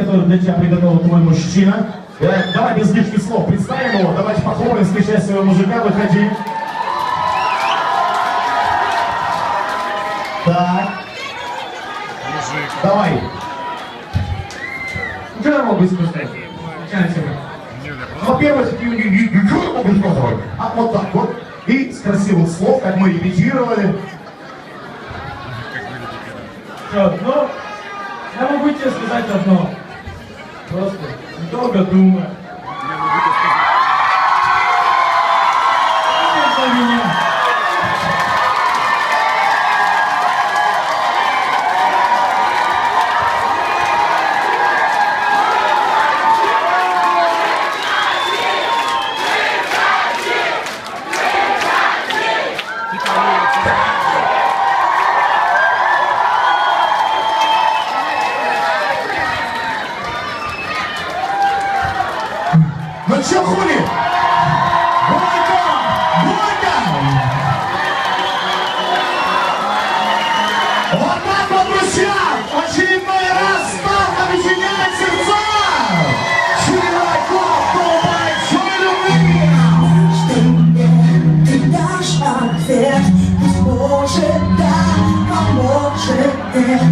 который для тебя приготовил твой мужчина. Э, Давай без лишних слов представим его. Давайте похлопаем, встречай своего мужика, выходи. Так, Мужик. давай. Что я могу сказать? Юля, Во-первых. А вот так вот. И с красивых слов, как мы репетировали. Что, ну, я могу тебе сказать одно. Просто недолго думай. я могу тебе сказать. Ты за меня. Типа, ну, это- Ну чё, хули? Горько! Горько! Вот так вот, друзья! Очередной раз ставка объединяет сердца! Чуваков, кто большой любви! Что ты дашь ответ? Может да, а может нет,